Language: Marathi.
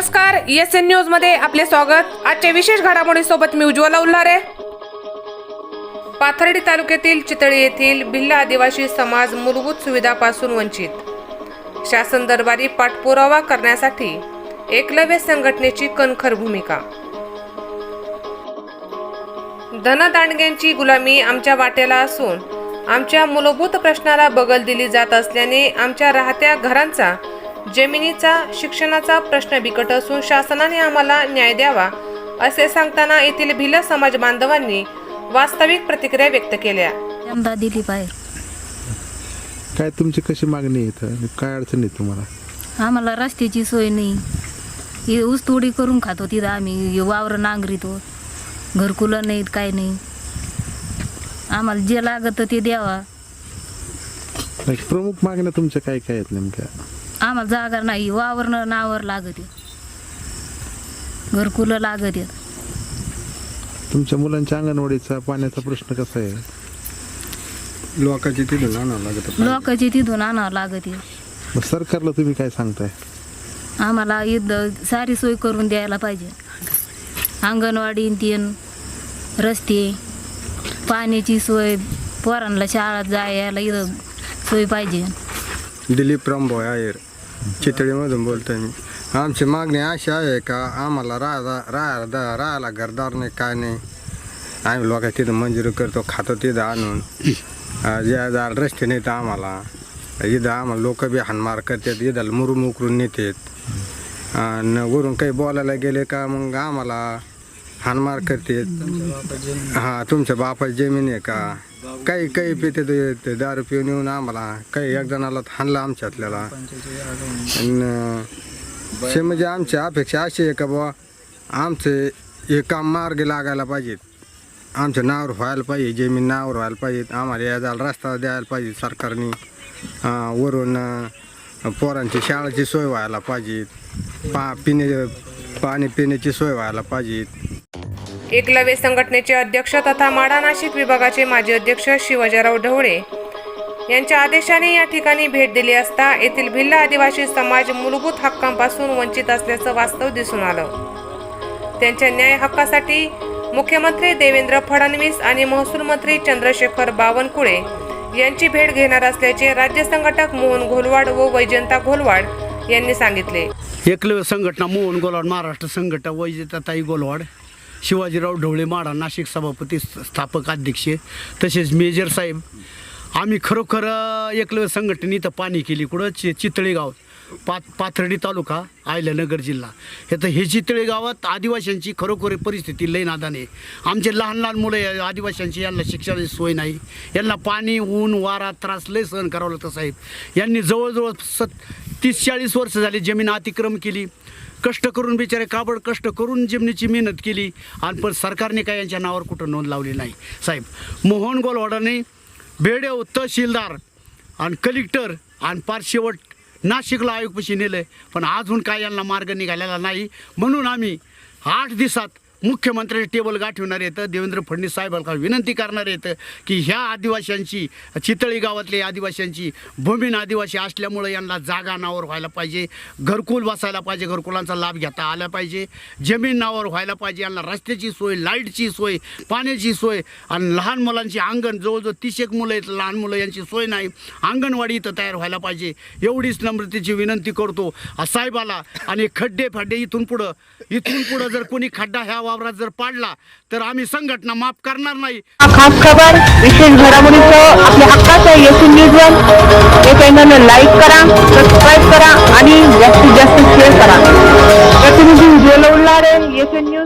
नमस्कार एस एन न्यूजमध्ये आपले स्वागत. आजच्या विशेष घडामोडी सोबत मी उज्ज्वला उल्हारे. पाथर्डी तालुक्यातील चितळी येथील भिल्ल आदिवासी समाज मूलभूत सुविधापासून वंचित. शासन दरबारी पाठपुरावा करण्यासाठी एकलव्य संघटनेची कणखर भूमिका. धनदांडग्यांची गुलामी आमच्या वाट्याला असून आमच्या मूलभूत प्रश्नाला बगल दिली जात असल्याने आमच्या राहत्या घरांचा जमिनीचा शिक्षणाचा प्रश्न बिकट असून शासनाने आम्हाला न्याय द्यावा असे सांगताना येथील भिल्ल समाज बांधवांनी वास्तविक प्रतिक्रिया व्यक्त केल्या. यंदा दिली बाहेर. काय तुमची कशी मागणी आहे इथं? आणि काय अडचण आहे तुम्हाला? आम्हाला रस्त्याची सोय नाही. ही ऊसतोडी करून खातो तिथं आम्ही. हे वावर नांगरीतो घरकुलं नाहीत काय नाही. आम्हाला जे लागतं ते द्यावा. नाही, प्रमुख मागण्या तुमच्या काय काय आहेत नेमक्या? आम्हाला जागा नाही वावर न नावर लागत. घरकुलं लागत. आहेत तुमच्या मुलांच्या अंगणवाडीचा पाण्याचा प्रश्न कसा आहे? लोकांची तिथून आणावं लागत. लोकांची तिथून आणावं लागत. आहे मग सरकारला तुम्ही काय सांगताय? आम्हाला इथं सारी सोय करून द्यायला पाहिजे. अंगणवाडी तीन रस्ते पाण्याची सोय पोरांना शाळेत जायला इथं सोय पाहिजे. दिलीप रामभाऊ आयर चितळीमधून बोलतोय मी. आमची मागणी अशी आहे का आम्हाला राहायला राहायला राहायला घरदार नाही काय नाही. आम्ही लोक तिथं मंजुरी करतो खातो तिथं आणून. ज्या जा- रस्ते नाहीत आम्हाला. इथं आम्हाला लोक बी हानमार करतात इथं मुरुम उकरून नेतात. आणि वरून काही बोलायला गेले का मग आम्हाला हाणमार करते। हां तुमच्या बापाची जमीन आहे का? काही काही पिते ते- ते दारू पिऊन येऊन आम्हाला काही एक जणाला हाणलं आमच्यातल्याला. आणि ते म्हणजे आमची अपेक्षा अशी आहे का बुवा आमचे हे काम मार्ग लागायला पाहिजेत. आमच्या नावर व्हायला पाहिजे जमीन नावर व्हायला पाहिजेत. आम्हाला या जायला रस्ता द्यायला पाहिजे सरकारने. अं, वरून अं, पोरांची शाळेची सोय व्हायला पाहिजे पा पिण्या पाणी पिण्याची सोय व्हायला पाहिजे एकलव्य संघटनेचे अध्यक्ष तथा माडा नाशिक विभागाचे माजी अध्यक्ष शिवाजीराव ढवळे यांच्या आदेशाने या ठिकाणी भेट दिली असता येथील भिल्ल आदिवासी समाज मूलभूत हक्कांपासून वंचित असल्याचं वास्तव दिसून आलं. त्यांच्या न्याय हक्कासाठी मुख्यमंत्री देवेंद्र फडणवीस आणि महसूल मंत्री चंद्रशेखर बावनकुळे यांची भेट घेणार असल्याचे राज्य संघटक मोहन घोलवाड व वैजंता घोलवाड यांनी सांगितले. एकलव्य संघटना मोहन गोलवाड महाराष्ट्र संघटना वैजताताई गोलवाड शिवाजीराव ढवळे माडा नाशिक सभापती स्थापक अध्यक्ष तसेच मेजर साहेब. आम्ही खरोखर एकलव्य संघटनेत पाणी केली. कुठं? चि चितळेगाव. पात पाथर्डी तालुका आयल्यानगर जिल्हा. हे तर हे चितळे गावात आदिवाशांची खरोखर परिस्थिती लई नादान. आहे आमचे लहान लहान मुलं या आदिवासींची यांना शिक्षणाची सोय नाही. यांना पाणी ऊन वारा त्रास लय सहन करावं लागतं साहेब. यांनी जवळजवळ सत तीस चाळीस वर्ष झाली जमीन अतिक्रम केली. कष्ट करून बिचारे काबड कष्ट करून जमिनीची मेहनत केली. आणि पण सरकारने काय यांच्या नावावर कुठं नोंद लावली नाही. साहेब मोहन गोलवाडाने बेडेव तहसीलदार आणि कलेक्टर आणि पार शेवट नाशिकला आयोगपाशी नेलं पण अजून काय यांना मार्ग निघालेला नाही. म्हणून आम्ही आठ दिवसात मुख्यमंत्र्याचे टेबल गाठवणार येतं देवेंद्र फडणवीस साहेबांना विनंती करणार येतं की ह्या आदिवाशांची चितळी गावातले आदिवाशांची भूमीन आदिवासी असल्यामुळं यांना जागा नावावर व्हायला पाहिजे. घरकुल बसायला पाहिजे घरकुलांचा लाभ घेता आला पाहिजे. जमीन नावावर व्हायला पाहिजे यांना रस्त्याची सोय लाईटची सोय पाण्याची सोय आणि लहान मुलांची अंगण जवळजवळ तीस एक मुलं आहेत लहान मुलं यांची सोय नाही. अंगणवाडी इथं तयार व्हायला पाहिजे. एवढीच नम्रतेची विनंती करतो. साहेबाला आणि खड्डे फड्डे इथून पुढं इथून पुढं जर कोणी खड्डा ह्यावा वावरात जर पाडला तर आम्ही संघटना माफ करणार नाही. खास खबर विशेष घडामोडीचं आपल्या हक्काचं येसी न्यूज वन हे चॅनल लाईक करा सबस्क्राईब करा आणि जास्तीत जास्त शेअर करा. प्रतिनिधी उज्ज्वल उल्हारे येसी न्यूज